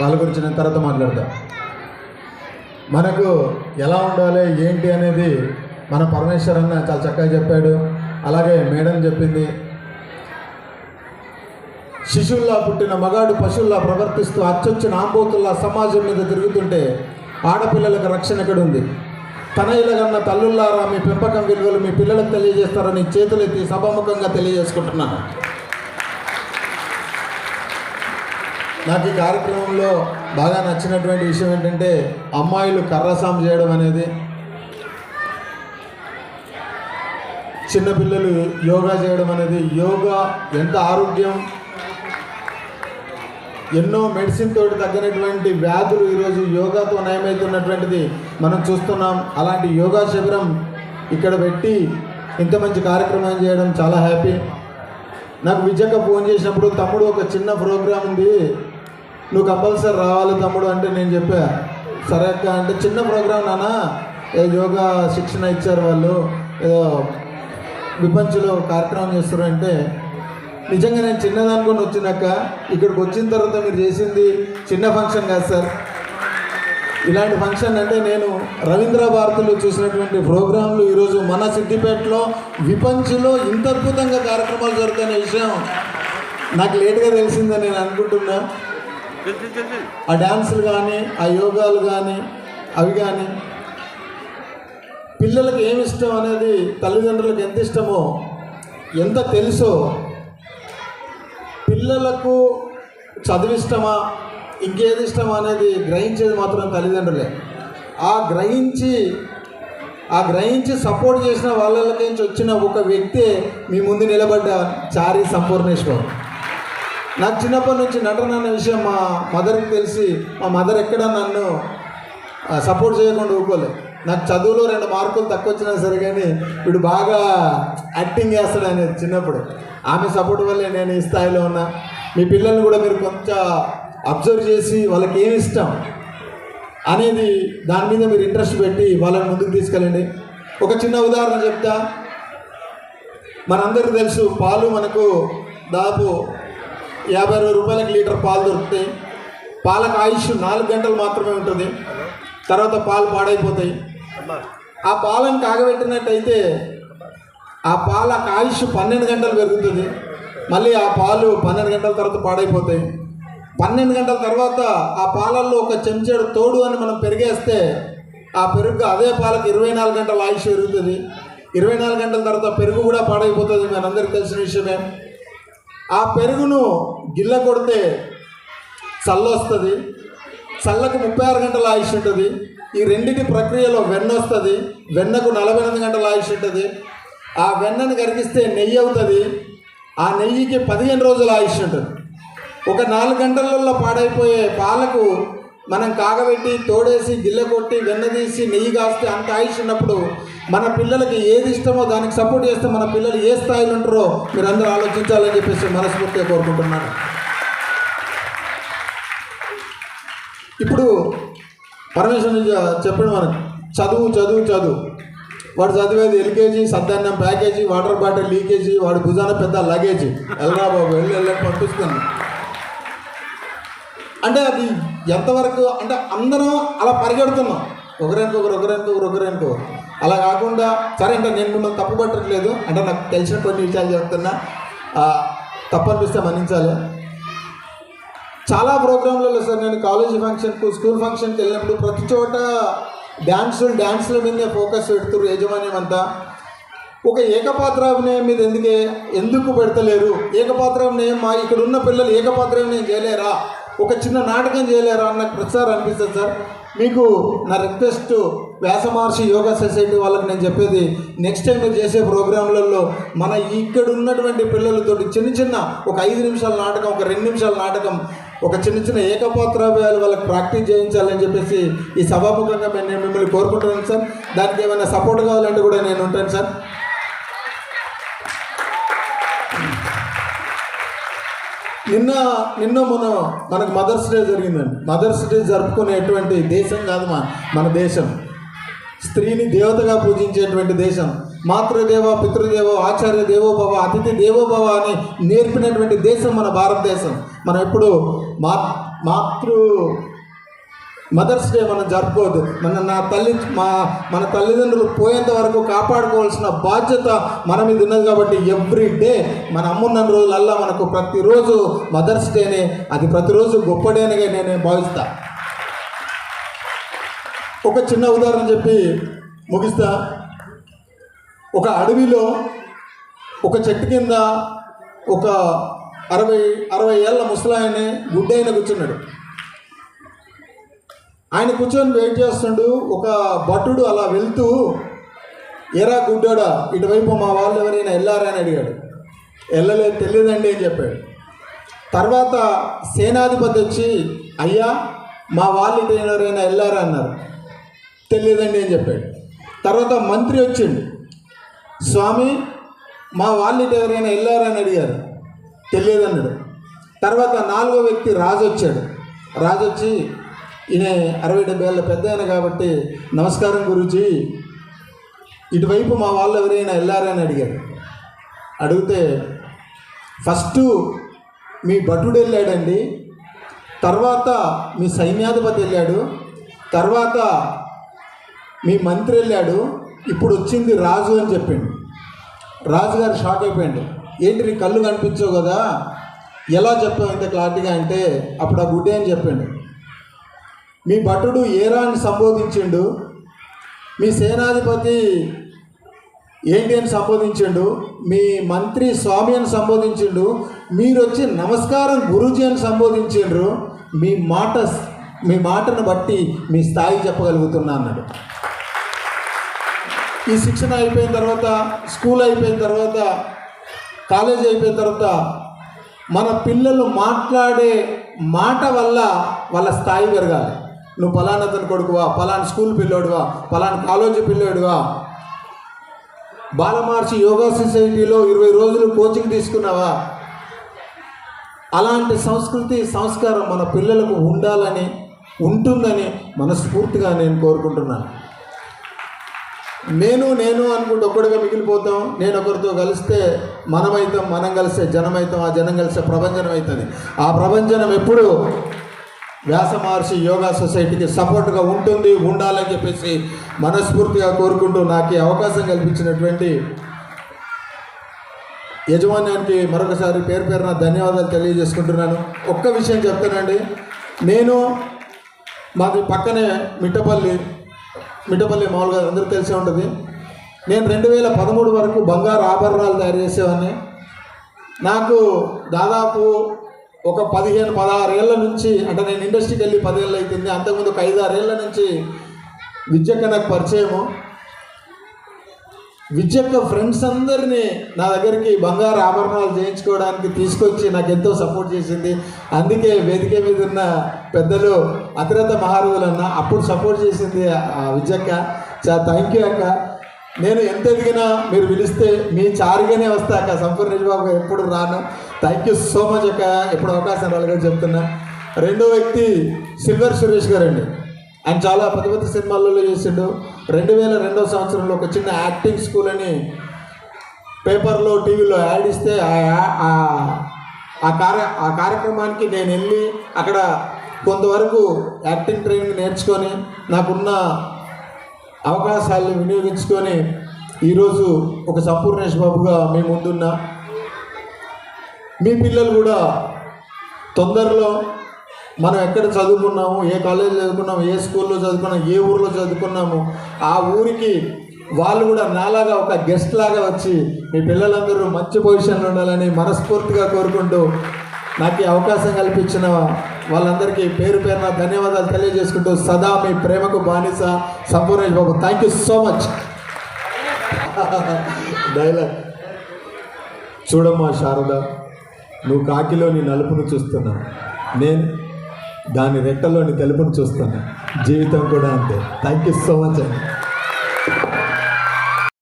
వాళ్ళ గురించి నేను తర్వాత మాట్లాడతా. మనకు ఎలా ఉండాలి ఏంటి అనేది మన పరమేశ్వర్ అన్న చాలా చక్కగా చెప్పాడు. అలాగే మేడం చెప్పింది. శిశువుల్లా పుట్టిన మగాడు పశువుల్లా ప్రవర్తిస్తూ అచ్చొచ్చిన ఆంబోతుల్లా సమాజం మీద తిరుగుతుంటే ఆడపిల్లలకు రక్షణ ఎక్కడుంది? ఉంది తల్లుల్లారా మీ పెంపకం విలువలు మీ పిల్లలకు తెలియజేస్తారని చేతులెత్తి సభాముఖంగా తెలియజేసుకుంటున్నాను. నాకు ఈ కార్యక్రమంలో బాగా నచ్చినటువంటి విషయం ఏంటంటే అమ్మాయిలు కర్రసాం చేయడం అనేది. చిన్నపిల్లలు యోగా చేయడం అనేది. యోగా ఎంత ఆరోగ్యం. ఎన్నో మెడిసిన్ తోటి తగ్గినటువంటి వ్యాధులు ఈరోజు యోగాతో నయమవుతున్నటువంటిది మనం చూస్తున్నాం. అలాంటి యోగా శిబిరం ఇక్కడ పెట్టి ఇంత మంచి కార్యక్రమం చేయడం చాలా హ్యాపీ. నాకు విజయక ఫోన్ చేసినప్పుడు తమ్ముడు ఒక చిన్న ప్రోగ్రామ్ ఉంది. నువ్వు కంపల్సరీ రావాలి తమ్ముడు అంటే నేను చెప్పా. సరే అక్క అంటే చిన్న ప్రోగ్రామ్ నాన్న. యోగా శిక్షణ ఇచ్చారు వాళ్ళు. ఏదో విపంచులో కార్యక్రమం చేస్తారంటే నిజంగా నేను చిన్నదనుకొని వచ్చినాక ఇక్కడికి వచ్చిన తర్వాత మీరు చేసింది చిన్న ఫంక్షన్ కాదు సార్. ఇలాంటి ఫంక్షన్ అంటే నేను రవీంద్ర భారతిలో చూసినటువంటి ప్రోగ్రాంలు ఈరోజు మన సిద్దిపేటలో విపంచులో ఇంత అద్భుతంగా కార్యక్రమాలు జరుగుతున్న విషయం నాకు లేట్గా తెలిసిందని నేను అనుకుంటున్నా. ఆ డ్యాన్సులు కానీ ఆ యోగాలు కానీ అవి కానీ పిల్లలకు ఏమి ఇష్టం అనేది తల్లిదండ్రులకు ఎంత ఇష్టమో ఎంత తెలుసో పిల్లలకు చదివిష్టమా ఇంకేది ఇష్టమా అనేది గ్రహించేది మాత్రం తల్లిదండ్రులే. ఆ గ్రహించి ఆ గ్రహించి సపోర్ట్ చేసిన వాళ్ళకి నుంచి వచ్చిన ఒక వ్యక్తే మీ ముందు నిలబడ్డ చారి సంపూర్ణేశ్వర్. నాకు చిన్నప్పటి నుంచి నటన అనే విషయం మా మదర్కి తెలిసి మా మదర్ ఎక్కడ నన్ను సపోర్ట్ చేయకుండా ఊకోలే నాకు చదువులో రెండు మార్కులు తక్కువ వచ్చినా సరే కానీ వీడు బాగా యాక్టింగ్ చేస్తాడు అనేది చిన్నప్పుడు. ఆమె సపోర్ట్ వల్లే నేను ఈ స్థాయిలో ఉన్నా. మీ పిల్లల్ని కూడా మీరు కొంచెం అబ్జర్వ్ చేసి వాళ్ళకి ఏమి ఇష్టం అనేది దాని మీద మీరు ఇంట్రెస్ట్ పెట్టి వాళ్ళని ముందుకు తీసుకెళ్ళండి. ఒక చిన్న ఉదాహరణ చెప్తా. మనందరికీ తెలుసు పాలు మనకు దాదాపు యాభై అరవై రూపాయలకి లీటర్ పాలు దొరుకుతాయి. పాలకు ఆయుష్ నాలుగు గంటలు మాత్రమే ఉంటుంది. తర్వాత పాలు పాడైపోతాయి. ఆ పాలను కాగబెట్టినట్టయితే ఆ పాలకు ఆయుష్ పన్నెండు గంటలు పెరుగుతుంది. మళ్ళీ ఆ పాలు పన్నెండు గంటల తర్వాత పాడైపోతాయి. పన్నెండు గంటల తర్వాత ఆ పాలల్లో ఒక చెంచాడు తోడు అని మనం పెరిగేస్తే ఆ పెరుగు అదే పాలకు ఇరవై నాలుగు గంటల ఆయుష్ పెరుగుతుంది. ఇరవై నాలుగు గంటల తర్వాత పెరుగు కూడా పాడైపోతుంది. మనందరికీ తెలిసిన విషయమే. ఆ పెరుగును గిల్ల కొడితే చల్లొస్తుంది. చల్లకు ముప్పై ఆరు గంటల ఆయుష్ ఉంటుంది. ఈ రెండింటి ప్రక్రియలో వెన్న వస్తుంది. వెన్నకు నలభై ఎనిమిది గంటల ఆయుష్ ఉంటుంది. ఆ వెన్నను కరిగిస్తే నెయ్యి అవుతుంది. ఆ నెయ్యికి పదిహేను రోజుల ఆయుష్ ఉంటుంది. ఒక నాలుగు గంటలలో పాడైపోయే పాలకు మనం కాగబెట్టి తోడేసి గిల్ల కొట్టి వెన్న తీసి నెయ్యి కాస్తే అంత ఆయుష్ ఉన్నప్పుడు మన పిల్లలకి ఏది ఇష్టమో దానికి సపోర్ట్ చేస్తే మన పిల్లలు ఏ స్థాయిలో ఉంటారో మీరు ఆలోచించాలని చెప్పేసి మనస్ఫూర్తిగా కోరుకుంటున్నాను. ఇప్పుడు పరమేశ్వరం చెప్పిన మనం చదువు చదువు చదువు. వాడు చదివేది ఎల్కేజీ సద్దాన్నం ప్యాకేజీ వాటర్ బాటిల్ లీకేజీ వాడు భుజాన పెద్ద లగేజీ. వెళ్ళరా బాబు వెళ్ళి వెళ్ళని పంపిస్తాను. అంటే అది ఎంతవరకు అంటే అందరం అలా పరిగెడుతున్నాం. ఒకరికొకరు ఒకరికొకరు ఒకరికొకరు. అలా కాకుండా సరే ఇంకా నేను మిమ్మల్ని తప్పు పట్టట్లేదు అంటే నాకు తెలిసిన కొన్ని విషయాలు చెప్తున్నా. తప్పు అనిపిస్తే మన్నించాలి. చాలా ప్రోగ్రాంలలో సార్ నేను కాలేజీ ఫంక్షన్కు స్కూల్ ఫంక్షన్కి వెళ్ళినప్పుడు ప్రతి చోట డ్యాన్సులు డ్యాన్సుల మీదే ఫోకస్ పెడుతురు యజమాన్యం అంతా. ఒక ఏకపాత్ర అభినయం మీద ఎందుకే ఎందుకు పెడతలేరు? ఏకపాత్ర అభినయం మా ఇక్కడ ఉన్న పిల్లలు ఏకపాత్ర అభినయం చేయలేరా? ఒక చిన్న నాటకం చేయలేరా అన్న నాకు ప్రతిసారి అనిపిస్తుంది సార్. మీకు నా రిక్వెస్ట్ వ్యాస మహర్షి యోగా సొసైటీ వాళ్ళకి నేను చెప్పేది నెక్స్ట్ టైం మీరు చేసే ప్రోగ్రాంలలో మన ఇక్కడ ఉన్నటువంటి పిల్లలతోటి చిన్న చిన్న ఒక ఐదు నిమిషాల నాటకం ఒక రెండు నిమిషాల నాటకం ఒక చిన్న చిన్న ఏకపాత్రాభ్యాలు వాళ్ళకి ప్రాక్టీస్ చేయించాలని చెప్పేసి ఈ సభాముఖంగా నేను మిమ్మల్ని కోరుకుంటున్నాను సార్. దానికి ఏమైనా సపోర్ట్ కావాలంటే కూడా నేను ఉంటాను సార్. నిన్న నిన్న మన మనకు మదర్స్ డే జరిగిందండి. మదర్స్ డే జరుపుకునేటువంటి దేశం కాదు మా మన దేశం. స్త్రీని దేవతగా పూజించేటువంటి దేశం. మాతృదేవ పితృదేవో ఆచార్య దేవోభవ అతిథి దేవోభవ అని నేర్పినటువంటి దేశం మన భారతదేశం. మనం ఎప్పుడు మా మాతృ మదర్స్ డే మనం జరుపుకోవద్దు. మన నా తల్లి మా మన తల్లిదండ్రులు పోయేంత వరకు కాపాడుకోవాల్సిన బాధ్యత మన మీద ఉన్నది కాబట్టి ఎవ్రీ డే మన అమ్మున్న రోజులల్లా మనకు ప్రతిరోజు మదర్స్ డేనే అది ప్రతిరోజు గొప్ప డేనగా నేను భావిస్తా. ఒక చిన్న ఉదాహరణ చెప్పి ముగిస్తా. ఒక అడవిలో ఒక చెట్టు కింద ఒక అరవై అరవై ఏళ్ళ ముసలాయనే గుడ్డైన కూర్చున్నాడు. ఆయన కూర్చొని వెయిట్ చేస్తుండు? ఒక భటుడు అలా వెళ్తూ ఎరా గుడ్డోడా ఇటువైపు మా వాళ్ళు ఎవరైనా వెళ్ళారని అడిగాడు. వెళ్ళలేదు తెలియదండి అని చెప్పాడు. తర్వాత సేనాధిపతి వచ్చి అయ్యా మా వాళ్ళు ఇటు ఎవరైనా వెళ్ళారా? అన్నారు. తెలియదండి అని చెప్పాడు. తర్వాత మంత్రి వచ్చిండు. స్వామి మా వాళ్ళు ఇటు ఎవరైనా వెళ్ళారని అడిగారు. తెలియదన్నాడు తర్వాత నాలుగో వ్యక్తి రాజు వచ్చాడు. రాజు వచ్చి ఈయన అరవై డెబ్బై ఏళ్ళ పెద్ద ఆయన కాబట్టి నమస్కారం గురుజీ. ఇటువైపు మా వాళ్ళు ఎవరైనా వెళ్ళారని అడిగారు. అడిగితే ఫస్ట్ మీ భటుడు వెళ్ళాడండి తర్వాత మీ సైన్యాధిపతి వెళ్ళాడు తర్వాత మీ మంత్రి వెళ్ళాడు ఇప్పుడు వచ్చింది రాజు అని చెప్పిండు. రాజుగారు షాక్ అయిపోయాడు. ఏంటి నీ కళ్ళు కనిపించవు కదా? ఎలా చెప్పావు ఇంత క్లారిటీగా? అంటే అప్పుడు ఆ గుడ్డే అని చెప్పిండు. మీ భటుడు ఏరాన్ని సంబోధించిండు. మీ సేనాధిపతి ఏంటి అని సంబోధించిండు. మీ మంత్రి స్వామి అని సంబోధించిండు. మీరు వచ్చి నమస్కారం గురూజీ అని సంబోధించిండ్రు. మీ మాట మీ మాటను బట్టి మీ స్థాయి చెప్పగలుగుతున్నా అన్నాడు. ఈ శిక్షణ అయిపోయిన తర్వాత స్కూల్ అయిపోయిన తర్వాత కాలేజ్ అయిపోయిన తర్వాత మన పిల్లలు మాట్లాడే మాట వల్ల వాళ్ళ స్థాయి పెరగాలి. నువ్వు పలానా అతని కొడుకువా పలానా స్కూల్ పిల్లోడువా పలానా కాలేజీ పిల్లోడువా బాలమార్చి యోగా సొసైటీలో ఇరవై రోజులు కోచింగ్ తీసుకున్నావా? అలాంటి సంస్కృతి సంస్కారం మన పిల్లలకు ఉండాలని ఉంటుందని మనస్ఫూర్తిగా నేను కోరుకుంటున్నాను నేను నేను అనుకుంటే ఒక్కడిగా మిగిలిపోతాం. నేను ఒకరితో కలిస్తే మనమైతాం మనం కలిస్తే జనమైతాం ఆ జనం కలిస్తే ప్రభంజనం అవుతుంది ఆ ప్రభంజనం ఎప్పుడు? వ్యాస మహర్షి యోగా సొసైటీకి సపోర్ట్గా ఉంటుంది ఉండాలని చెప్పేసి మనస్ఫూర్తిగా కోరుకుంటూ నాకు అవకాశం కల్పించినటువంటి యజమాన్యానికి మరొకసారి పేరు పేరున ధన్యవాదాలు తెలియజేసుకుంటున్నాను. ఒక్క విషయం చెప్తానండి. నేను మాది పక్కనే మిట్టపల్లి మిట్టపల్లి మామూలుగా అందరికీ తెలిసే ఉంటుంది. నేను రెండు వేల పదమూడు వరకు బంగారు ఆభరణాలు తయారు చేసేవాడిని నాకు దాదాపు ఒక పదిహేను పదహారు ఏళ్ళ నుంచి అంటే నేను ఇండస్ట్రీకి వెళ్ళి పదేళ్ళు అవుతుంది అంతకుముందు ఒక ఐదు ఏళ్ళ నుంచి విద్యక్క నాకు పరిచయము. విద్యక్క ఫ్రెండ్స్ అందరినీ నా దగ్గరికి బంగారు ఆభరణాలు చేయించుకోవడానికి తీసుకొచ్చి నాకు ఎంతో సపోర్ట్ చేసింది. అందుకే వేదిక మీద ఉన్న పెద్దలు అతిరథ మహారాజులన్న అప్పుడు సపోర్ట్ చేసింది ఆ విద్యక్క చాలా థ్యాంక్ యూ అక్క. నేను ఎంత ఎదిగినా మీరు పిలిస్తే మీ చారుగానే వస్తా అక్క. సంపూర్ణ నిజబాబు ఎప్పుడు రాను. థ్యాంక్ యూ సో మచ్ అక్క. ఎప్పుడు అవకాశం రాలేదు చెప్తున్నా. రెండో వ్యక్తి సిల్వర్ సురేష్ గారు అండి ఆయన చాలా పెద్ద పెద్ద సినిమాలలో చేసిండు. రెండు వేల రెండో సంవత్సరంలో ఒక చిన్న యాక్టింగ్ స్కూల్ అని పేపర్లో టీవీలో యాడ్ ఇస్తే ఆ ఆ- కార్య ఆ కార్యక్రమానికి నేను వెళ్ళి అక్కడ కొంతవరకు యాక్టింగ్ ట్రైనింగ్ నేర్చుకొని నాకున్న అవకాశాలను వినియోగించుకొని ఈరోజు ఒక సంపూర్ణేష్ బాబుగా మీ ముందున్నా మీ పిల్లలు కూడా తొందరలో మనం ఎక్కడ చదువుకున్నాము ఏ కాలేజీలో చదువుకున్నాము ఏ స్కూల్లో చదువుకున్నాము ఏ ఊర్లో చదువుకున్నాము ఆ ఊరికి వాళ్ళు కూడా నాలాగా ఒక గెస్ట్ లాగా వచ్చి మీ పిల్లలందరూ మంచి పొజిషన్లో ఉండాలని మనస్ఫూర్తిగా కోరుకుంటూ నాకు ఈ అవకాశం కల్పించిన వాళ్ళందరికీ పేరు పేరున ధన్యవాదాలు తెలియజేసుకుంటూ సదా మీ ప్రేమకు బానిస Sampoornesh Babu. Thank you so much dialogue చూడమ్మా శారద నువ్వు కాకిలోని నలుపును చూస్తున్నా. నేను దాని రెట్టలోని తెలుపును చూస్తున్నా. జీవితం కూడా అంతే. థ్యాంక్ యూ సో మచ్ అండి.